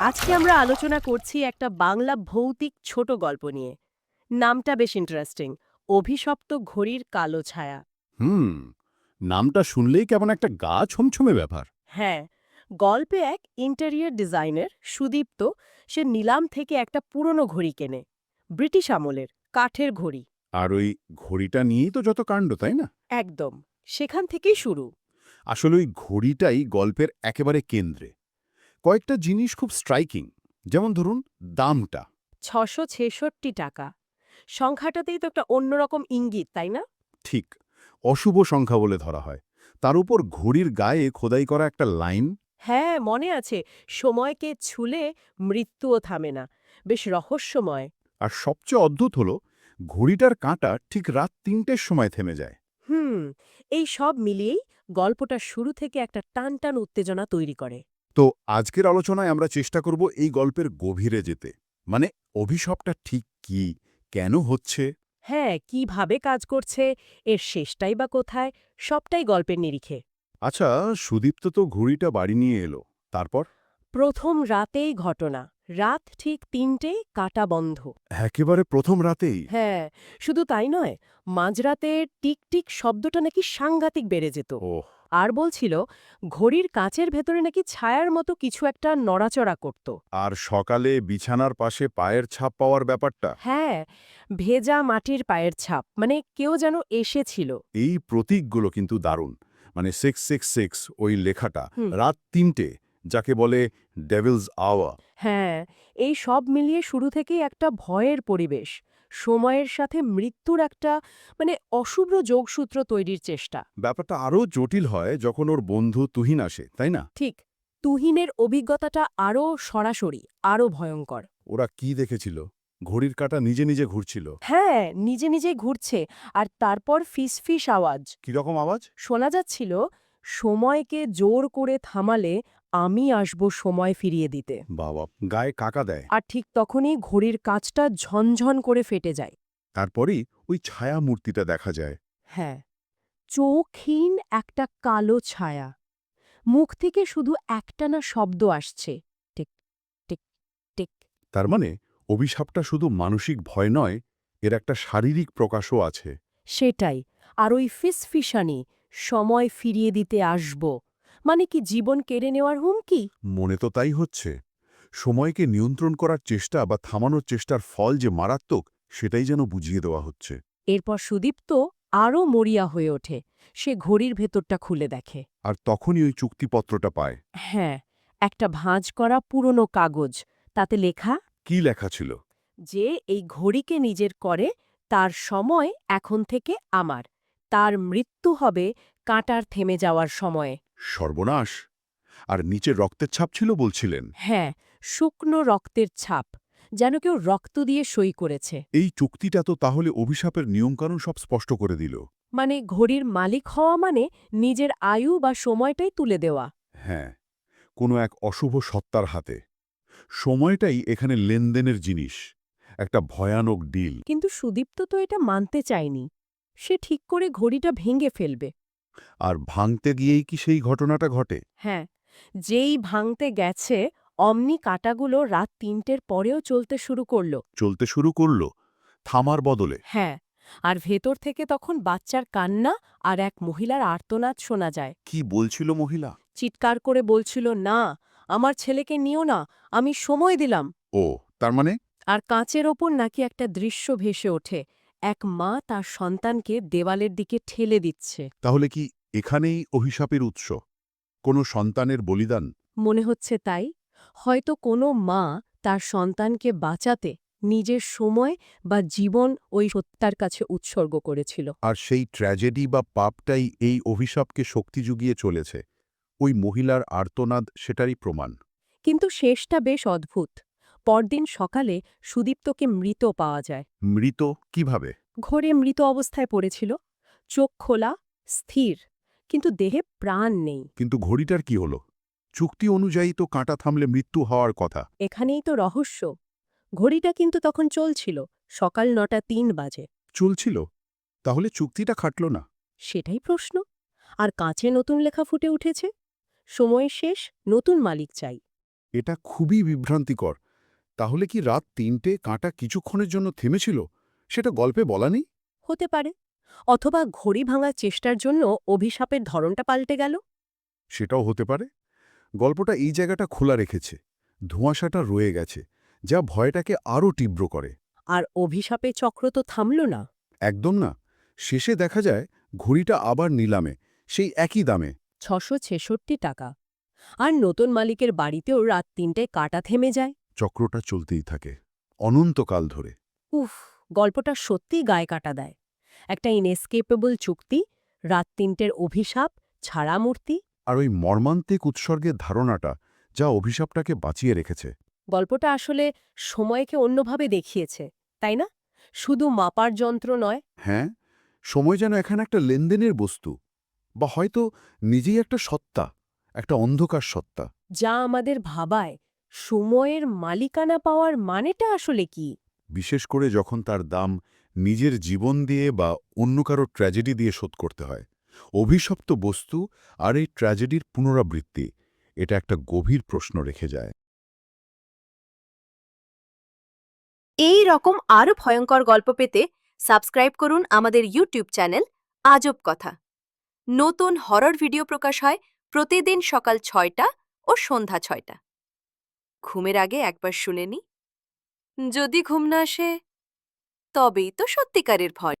আজকে আমরা আলোচনা করছি একটা বাংলা ভৌতিক ছোট গল্প নিয়ে। নামটা বেশ ইন্টারেস্টিং অভিশপ্ত ঘড়ির কালো ছায়া। হুম নামটা শুনলেই কেমন একটা গা ছমছমে ব্যাপার হ্যাঁ গল্পে এক ইন্টেরিয়র ডিজাইনার সুদীপ্ত সে নিলাম থেকে একটা পুরনো ঘড়ি কেনে। ব্রিটিশ আমলের কাঠের ঘড়ি। আর ওই ঘড়িটা নিয়েই তো যত কাণ্ড তাই না? একদম সেখান থেকেই শুরু। আসলে ওই ঘড়িটাই গল্পের একেবারে কেন্দ্রে। কয়েকটা জিনিস খুব স্ট্রাইকিং যেমন ধরুন দামটা। ছশো ছেষট্টি টাকা। সংখ্যাটাতেই তো একটা অন্যরকম ইঙ্গিত তাই না? ঠিক অশুভ সংখ্যা বলে ধরা হয়। তার উপর ঘড়ির গায়ে খোদাই করা একটা লাইন হ্যাঁ মনে আছে সময়কে ছুলে মৃত্যুও থামে না বেশ রহস্যময়। আর সবচেয়ে অদ্ভুত হল ঘড়িটার কাঁটা ঠিক রাত তিনটের সময় থেমে যায়। হুম এই সব মিলিয়েই গল্পটা শুরু থেকে একটা টান টান উত্তেজনা তৈরি করে। তো আজকের আলোচনায় আমরা চেষ্টা করব এই গল্পের গভীরে যেতে। মানে অভিশপটা ঠিক কি? কেন হচ্ছে? হ্যাঁ কীভাবে কাজ করছে? এর শেষটাই বা কোথায়? সবটাই গল্পের নিরিখে। আচ্ছা সুদীপ্ত তো ঘুড়িটা বাড়ি নিয়ে এলো। তারপর? প্রথম রাতেই ঘটনা। রাত ঠিক তিনটে কাটা বন্ধ। একেবারে প্রথম রাতেই? হ্যাঁ শুধু তাই নয় মাঝরাতে টিক টিক শব্দটা নাকি সাংঘাতিক বেড়ে যেত। ও আর বলছিল ঘড়ির কাঁচের ভেতরে নাকি ছায়ার মতো কিছু একটা নড়াচড়া করত। আর সকালে বিছানার পাশে পায়ের ছাপ পাওয়ার ব্যাপারটা? হ্যাঁ ভেজা মাটির পায়ের ছাপ মানে কেউ যেন এসেছিল। এই প্রতীকগুলো কিন্তু দারুণ। মানে সিক্স সিক্স সিক্স ওই লেখাটা রাত তিনটে যাকে বলে ডেভিলস আওয়া হ্যাঁ এই সব মিলিয়ে শুরু থেকেই একটা ভয়ের পরিবেশ সময়ের সাথে মৃত্যুর একটা মানে অশুভ্র যোগসূত্র তৈরির চেষ্টা। ব্যাপারটা আরও জটিল হয় যখন ওর বন্ধু তুহিন আসে তাই না? ঠিক তুহিনের অভিজ্ঞতাটা আরও সরাসরি আরও ভয়ঙ্কর। ওরা কি দেখেছিল? ঘড়ির কাঁটা নিজে নিজে ঘুরছিল? হ্যাঁ নিজে নিজেই ঘুরছে আর তারপর ফিসফিস আওয়াজ। কীরকম আওয়াজ? শোনা যাচ্ছিল সময়কে জোর করে থামালে আমি আসব সময় ফিরিয়ে দিতে। বাবা গায়ে কাকা দেয়। আর ঠিক তখনই ঘড়ির কাঁচটা ঝনঝন করে ফেটে যায়। তারপরেই ওই ছায়া মূর্তিটা দেখা যায়। হ্যাঁ চোখহীন একটা কালো ছায়া। মুখ থেকে শুধু একটানা শব্দ আসছে। Tick tick tick. তার মানে অভিশাপটা শুধু মানসিক ভয় নয় এর একটা শারীরিক প্রকাশও আছে। সেটাই আর ওই ফিসফিসানি সময় ফিরিয়ে দিতে আসব। মানে কি জীবন কেড়ে নেওয়ার হুমকি? মনে তো তাই হচ্ছে। সময়কে নিয়ন্ত্রণ করার চেষ্টা বা থামানোর চেষ্টার ফল যে মারাত্মক সেটাই যেন বুঝিয়ে দেওয়া হচ্ছে। এরপর সুদীপ্ত আরও মরিয়া হয়ে ওঠে। সে ঘড়ির ভেতরটা খুলে দেখে। আর তখনই ওই চুক্তিপত্রটা পায়। হ্যাঁ একটা ভাঁজ করা পুরনো কাগজ। তাতে লেখা কি লেখা ছিল? যে এই ঘড়িকে নিজের করে তার সময় এখন থেকে আমার। তার মৃত্যু হবে কাঁটার থেমে যাওয়ার সময়ে। সর্বনাশ। আর নিচে রক্তের ছাপ ছিল বলছিলেন। হ্যাঁ শুকনো রক্তের ছাপ যেন কেউ রক্ত দিয়ে সই করেছে। এই চুক্তিটা তো তাহলে অভিশাপের নিয়মকানুন সব স্পষ্ট করে দিল। মানে ঘড়ির মালিক হওয়া মানে নিজের আয়ু বা সময়টাই তুলে দেওয়া। হ্যাঁ কোনো এক অশুভ সত্তার হাতে। সময়টাই এখানে লেনদেনের জিনিস একটা ভয়ানক ডিল। কিন্তু সুদীপ্ত তো এটা মানতে চায়নি। সে ঠিক করে ঘড়িটা ভেঙে ফেলবে। আর ভাঙতে গিয়েই কি সেই ঘটনাটা ঘটে? হ্যাঁ যেই ভাঙতে গেছে অমনি কাটাগুলো রাত তিনটের পরেও চলতে শুরু করল। চলতে শুরু করল? থামার বদলে? হ্যাঁ আর ভেতর থেকে তখন বাচ্চার কান্না আর এক মহিলার আর্তনাদ শোনা যায়। কি বলছিল মহিলা? চিৎকার করে বলছিল না আমার ছেলেকে নিও না আমি সময় দিলাম। ও তার মানে? আর কাঁচের ওপর নাকি একটা দৃশ্য ভেসে ওঠে। এক মা তার সন্তানকে দেওয়ালের দিকে ঠেলে দিচ্ছে। তাহলে কি এখানেই অভিশাপের উৎস? কোনো সন্তানের বলিদান? মনে হচ্ছে তাই। হয়তো কোনো মা তার সন্তানকে বাঁচাতে নিজের সময় বা জীবন ওই সত্যার কাছে উৎসর্গ করেছিল। আর সেই ট্র্যাজেডি বা পাপটাই এই অভিশাপকে শক্তি জুগিয়ে চলেছে। ওই মহিলার আর্তনাদ সেটারই প্রমাণ। কিন্তু শেষটা বেশ অদ্ভুত। পরদিন সকালে সুদীপ্তকে মৃত পাওয়া যায়। মৃত কীভাবে? ঘরে মৃত অবস্থায় পড়েছিল। চোখ খোলা স্থির কিন্তু দেহে প্রাণ নেই। কিন্তু ঘড়িটার কি হলো? চুক্তি অনুযায়ী তো কাঁটা থামলে মৃত্যু হওয়ার কথা। এখানেই তো রহস্য। ঘড়িটা কিন্তু তখন চলছিল সকাল নটা তিন বাজে। চলছিল? তাহলে চুক্তিটা খাটল না? সেটাই প্রশ্ন। আর কাঁচে নতুন লেখা ফুটে উঠেছে। সময় শেষ নতুন মালিক চাই। এটা খুবই বিভ্রান্তিকর। তাহলে কি রাত তিনটে কাঁটা কিছুক্ষণের জন্য থেমেছিল? সেটা গল্পে বলা নেই? হতে পারে। অথবা ঘড়ি ভাঙার চেষ্টার জন্য অভিশাপের ধরনটা পাল্টে গেল? সেটাও হতে পারে। গল্পটা এই জায়গাটা খোলা রেখেছে। ধোঁয়াশাটা রয়ে গেছে যা ভয়টাকে আরও তীব্র করে। আর অভিশাপের চক্র তো থামল না। একদম না। শেষে দেখা যায় ঘড়িটা আবার নিলামে সেই একই দামে। ছশো ছেষট্টি টাকা। আর নতুন মালিকের বাড়িতেও রাত তিনটায় কাটা থেমে যায়। চক্রটা চলতেই থাকে অনন্তকাল ধরে। উফ গল্পটা সত্যিই গায়ে কাটা দেয়। একটা ইনএসকেপেবল চুক্তি রাত তিনটের অভিশাপ ছাড়া মূর্তি আর ওই মর্মান্তিক উৎসর্গের ধারণাটা যা অভিশাপটাকে বাঁচিয়ে রেখেছে। গল্পটা আসলে সময়কে অন্যভাবে দেখিয়েছে তাই না? শুধু মাপার যন্ত্র নয়। হ্যাঁ সময় যেন এখানে একটা লেনদেনের বস্তু বা হয়তো নিজেই একটা সত্তা একটা অন্ধকার সত্তা। যা আমাদের ভাবায় সময়ের মালিকানা পাওয়ার মানেটা আসলে কি? বিশেষ করে যখন তার দাম নিজের জীবন দিয়ে বা অন্য কারও ট্র্যাজেডি দিয়ে শোধ করতে হয়। অভিশপ্ত বস্তু আর এই ট্র্যাজেডির পুনরাবৃত্তি এটা একটা গভীর প্রশ্ন রেখে যায়। এই রকম আরও ভয়ঙ্কর গল্প পেতে সাবস্ক্রাইব করুন আমাদের ইউটিউব চ্যানেল আজব কথা। নতুন হরর ভিডিও প্রকাশ হয় প্রতিদিন সকাল ছয়টা ও সন্ধ্যা ছয়টা। ঘুমের আগে একবার শুনে নি। যদি ঘুম না আসে তবেই তো সত্যিকারের ভয়।